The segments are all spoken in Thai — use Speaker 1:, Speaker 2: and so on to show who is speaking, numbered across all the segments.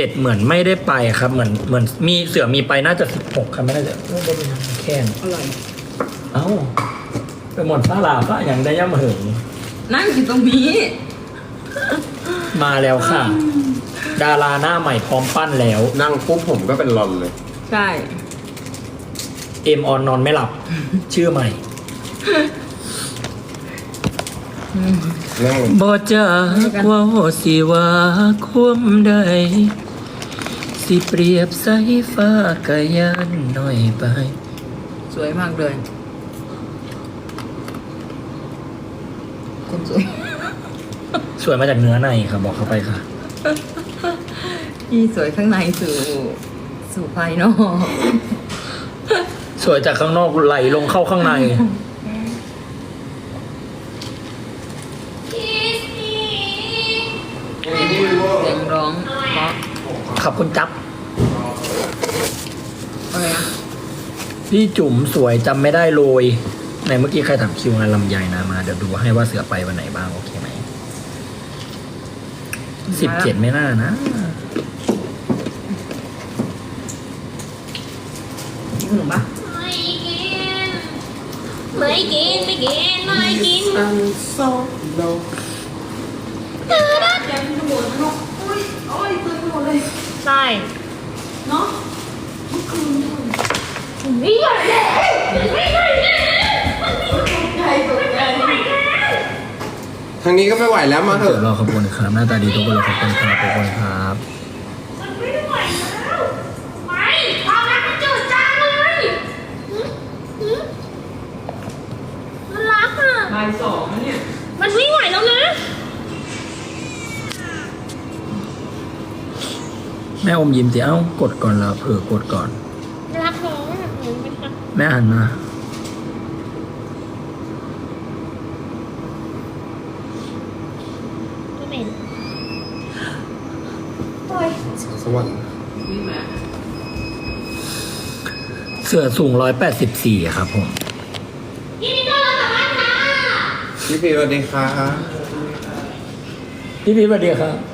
Speaker 1: เจ็ดเหมือนไม่ได้ไปครับ เหมือนเหมือนมีเสือมีไปน่าจะสิบหกครับไม่น่าจะไม่ได้เป็นแค่น
Speaker 2: อร่อย
Speaker 1: เอ้าไปหมดซาลาก็ยังได้ย่ำเหิง
Speaker 2: นั่งอยู่ตรงนี้
Speaker 1: มาแล้วค่ะ ดาราหน้าใหม่พร้อมปั้นแล้ว
Speaker 3: นั่งปุ๊บผมก็เป็นรอนเลย
Speaker 2: ใช่
Speaker 1: เอ็มออนนอนไม่หลับ ชื่อใหม่
Speaker 3: นั่ง
Speaker 1: บอจากว่าสิว่าควมใด สิเปรียบใสฟ้ากะยานหน่อยไป
Speaker 2: สวยมากเลย คนสวย
Speaker 1: สวยมาจากเนื้อในค่ะบอกเข้าไปค่ะ
Speaker 2: ที่สวยข้างในสู่สู่ภายนอก
Speaker 1: สวยจากข้างนอกไหลลงเข้าข้างใน ขอบคุณจับ
Speaker 2: อะไรอะ
Speaker 1: พี่จุ๋มสวยจำไม่ได้โรยในเมื่อกี้ใครถามคิวงานลำไยนะมาเดี๋ยวดูให้ว่าเสือไปวันไหนบ้างโอเคไหมสิบเจ็ดไม่น่านะ
Speaker 2: กินขนมปะ
Speaker 4: ไม่กิน ไม่กิน ไม่กิน ไม่กิน
Speaker 3: อันโซโล
Speaker 4: ใช่เนาะไม่ใหญ่เล้วไม่ไหวแล้วไม่ไหวแล้ว
Speaker 3: ทางนี้ก็ไม่ไหวแล้วมาเถ
Speaker 1: เสือ
Speaker 3: อะ
Speaker 1: รอขบวนครับหน้าตาดีทุกคนเลยขอบคุณครับขอบคุณครับ
Speaker 4: มันไม่ไหวแล้วไม่เอาน้ำมันจืดจางเลยหืมหืมมันรักอะ
Speaker 2: บ่ายสองเนี่ย
Speaker 4: มันไม่ไหวแล้วนะ
Speaker 1: แม่ อมยิ้มสิเอ้ากดก่อนแล้วเผื่อกดก่อน
Speaker 4: รักน้องอะเหมือนเป็นรัก
Speaker 1: แม่หันมา
Speaker 4: ก็เป็นโอ้ย
Speaker 3: สวรรค์
Speaker 2: นี่มา
Speaker 1: เสือสูงร้อยแปดสิบสี่ครับผม
Speaker 4: ยินดีต้อนรับกลับบ้านค่ะ
Speaker 3: พี่พีสวัสดีค่ะ
Speaker 1: พี่พีทสวัสดีครับ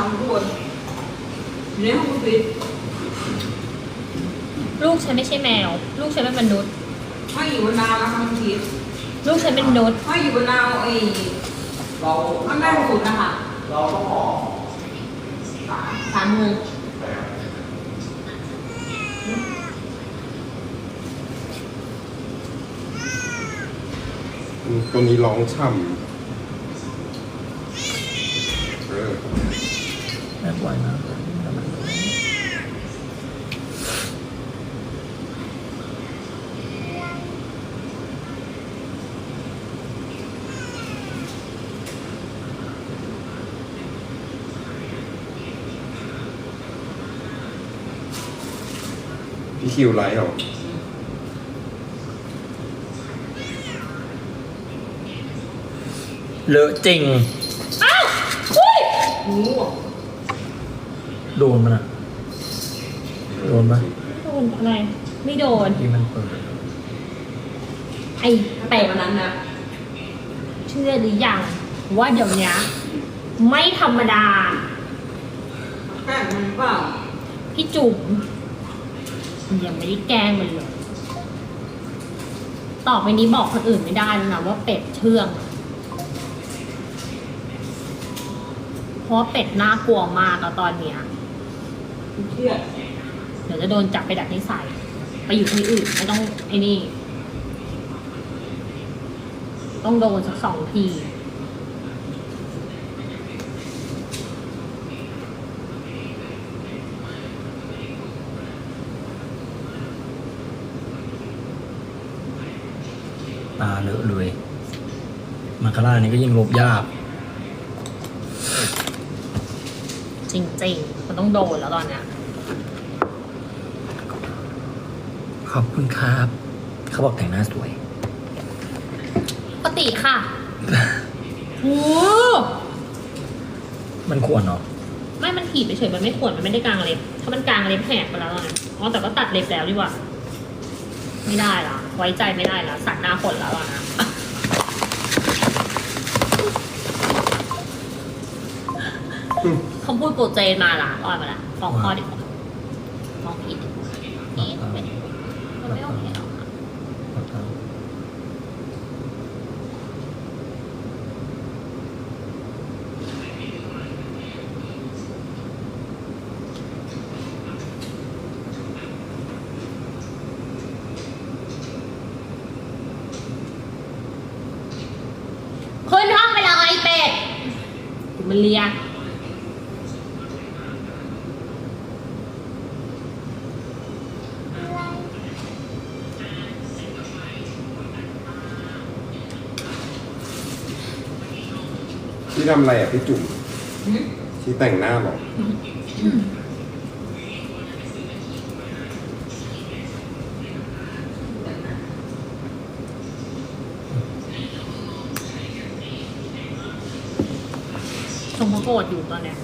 Speaker 1: า
Speaker 3: ม
Speaker 1: ข้า
Speaker 2: งบนอยู่ในห้องคุณปิด
Speaker 4: ลูกฉันไม่ใช่แมว ลูกฉันเป็นมนุษย์
Speaker 2: ห้อยอยู่บนดาวนะคะคุณพีท
Speaker 4: ลูกฉันเป็นมนุษย์
Speaker 2: ห้อยอยู่บนดาวไอ้เราข้างใต้สุดนะคะเราก็ขอสามโมง
Speaker 3: ตัวนี้ร้องช่ำเออ
Speaker 1: แม่ ปล่อยนะ
Speaker 3: พี่คิวไลท์เหรอ
Speaker 1: เลอะจริง
Speaker 4: อ้าวอุ้ย
Speaker 2: งูอะ
Speaker 1: โดนมันอะโดนปะ
Speaker 4: โดนอะไร ไม่โดน
Speaker 1: ที่มันเปิด
Speaker 4: ไอ้
Speaker 2: แต่
Speaker 4: เป็ด
Speaker 2: วันนั้นนะ
Speaker 4: เชื่อหรือยังว่าเดี๋ยวนี้ไม่ธรรมดา
Speaker 2: แป้งมันเปล่า
Speaker 4: พี่จุ๋มยังไม่ได้แกล้งมันเลยต่อไปนี้บอกคนอื่นไม่ได้แล้วนะว่าเป็ดเชื่อง เพราะว่าเป็ดน่ากลัวมากแล้วตอนเนี้ย
Speaker 2: เครียด
Speaker 4: เดี๋ยวจะโดนจับไปดัดนิสัยไปอยู่ที่อื่นไม่ต้องไอ้นี่ ต้องโดนสักสองที
Speaker 1: ตาเลอะเลยมามาคาร่านี่ก็ยิ่งลบยาก
Speaker 4: จริงๆ มันต้องโดนแล้วตอนเนี้ย
Speaker 1: ขอบคุณครับ เขาบอกแต่งหน้าสวย
Speaker 4: ปกติค่ะโอ้
Speaker 1: มันควรเนาะ
Speaker 4: ไม่มันถีบไปเฉยๆมันไม่ขวนมันไม่ได้กลางเล็บ ถ้ามันกลางเล็บแหกไปแล้วตอนนี้อ๋อแต่ก็ตัดเล็บแล้วดีกว่า ไม่ได้ละไว้ใจไม่ได้ละสันหน้าขนแล้วอะนะ คำพูดโปรเจนมาละรอดมาละฟ้องพ่อดีกว่าฟ้องผิดเอ๊ะมันไม่มันไม่โอเคหรอกค่ะขึ้นห้องไปเลยเป็ดกูมันเลีย
Speaker 3: ที่ทำอะไรอะพี่จุ๋มที่แต่งหน้าหรอ
Speaker 4: ชมเขาโกรธอยู่ตอนเนี้ย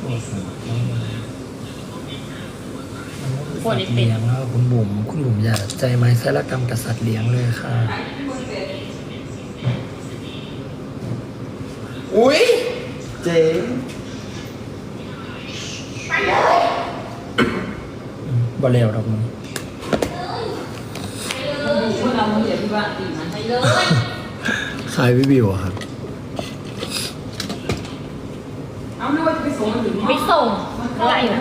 Speaker 1: โอ้โหสัตว์เลี้ยงแล้วคุณบุ๋มคุณบุ๋มอย่าใจไม้สารกรรมกับสัตว์เลี้ยงเลยค่ะ
Speaker 3: อุ้ยเจ๊
Speaker 1: อืมบ่เลวดอกมึง
Speaker 4: พวกเราเหยียบที่บ้านตีมันไปเลย
Speaker 1: คล้ายวิวิวอะครับ
Speaker 2: เอาไม่ว่าจะไปส่งมันถึงห้อง
Speaker 4: ไม่ส่งอะไรนะ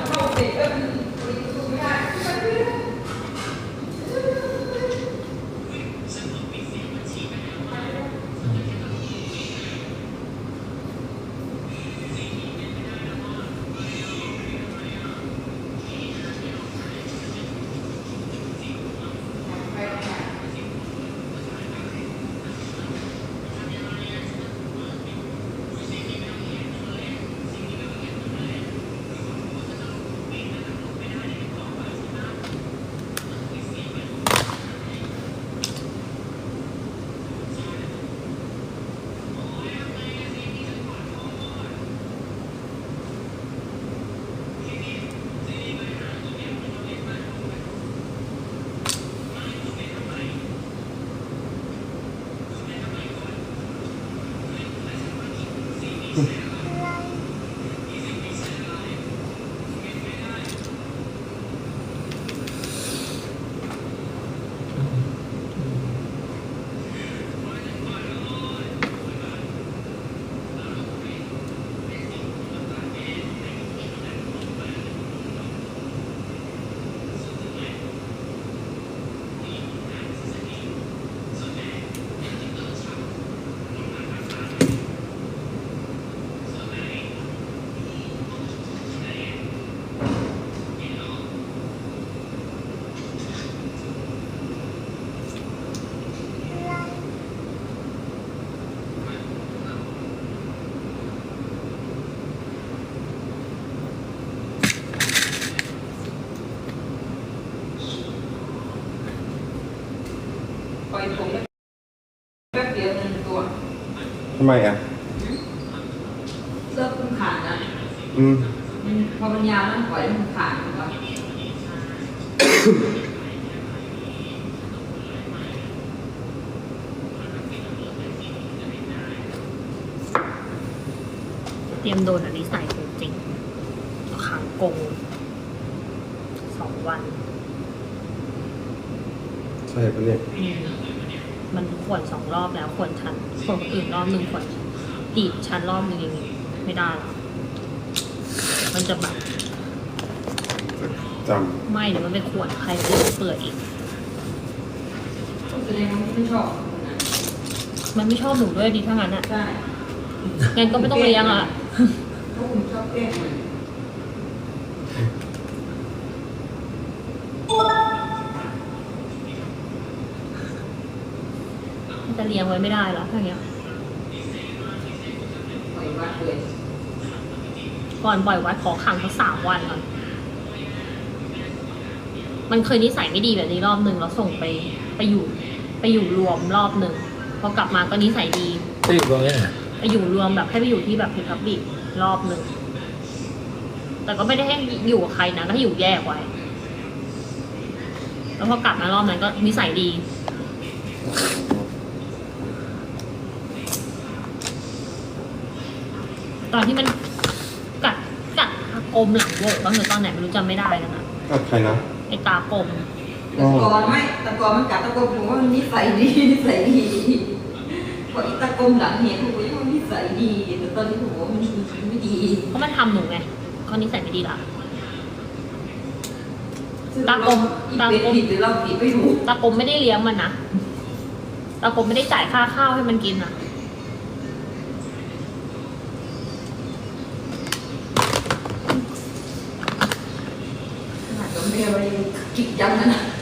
Speaker 2: Gracias.
Speaker 3: ทำไมอะ
Speaker 2: เสื้อคุณขาดนะ
Speaker 3: อืม
Speaker 2: มันพอมันยาวมันปล่อยให้มันขาดถูกปะ
Speaker 4: เตรียมโดนอันนี้ใส่จริงขังกงสองวัน
Speaker 3: ใช่ปะเนี่ย
Speaker 4: อืม มันขวนสองรอบแล้วขวนชันขวนคนอื่นรอบหนึ่งขวนตีบชันรอบหนึ่งอย่างงี้ไม่ได้หรอกมันจะแบบ
Speaker 3: จ
Speaker 4: ไม่เดี๋ยวมันไปขวนใครจะเปื่อยอีก
Speaker 2: ต้องแสดงว่าไม่ชอบคนนั้น
Speaker 4: มันไม่ชอบหนูด้วยดีถ้างั้นอะ
Speaker 2: ใช่
Speaker 4: งั้นก็ไม่ต้องเลี้ยงอะ
Speaker 2: เพราะคุณชอบแกล้งมัน
Speaker 4: จะ เลี้ยงไว้ไม่ได้หรอกอย่างเงี้ย
Speaker 2: ปล่อยวัดเลย
Speaker 4: ก่อนปล่อยวัดขอขังสักสามวันก่อนมันเคยนิสัยไม่ดีแบบนี้รอบหนึ่งเราส่งไปไปอยู่ ไปอยู่รวมรอบหนึ่งพอกลับมาก็นิสัยดี
Speaker 1: ไปอยู่ตรงนี้น่ะ
Speaker 4: ไปอยู่รวมแบบให้ไปอยู่ที่แบบพิพับบิกรอบหนึ่งแต่ก็ไม่ได้ให้อยู่กับใครนะก็ให้อยู่แยกไว้ แล้วพอกลับมารอบนั้นก็นิสัยดี ตอนที่มันกัดกัดกลมหลังโบกตอนหรือตอนไหนไม่รู้จำไม่ได้แล้วนะ
Speaker 3: กับใครนะ
Speaker 4: ไอ้ตากลม
Speaker 2: แต่ก่อนไม่แต่ก่อนมันกัดตะกรมผมว่ามันนิสัยดีนิสัยดีพออีตะกรมหลังเห็นผมว่ามันนิสัยดีแต่ตอนนี้ผมว่ามันไม่ดี
Speaker 4: เพราะมันทำหนูไงเขานิสัยไม่ดีละตากลม
Speaker 2: ตากลมผิดหรือเราผิดไม่รู้
Speaker 4: ตากลมไม่ได้เลี้ยงมันนะตากลมไม่ได้จ่ายค่าข้าวให้มันกินนะ
Speaker 2: ขนาดเ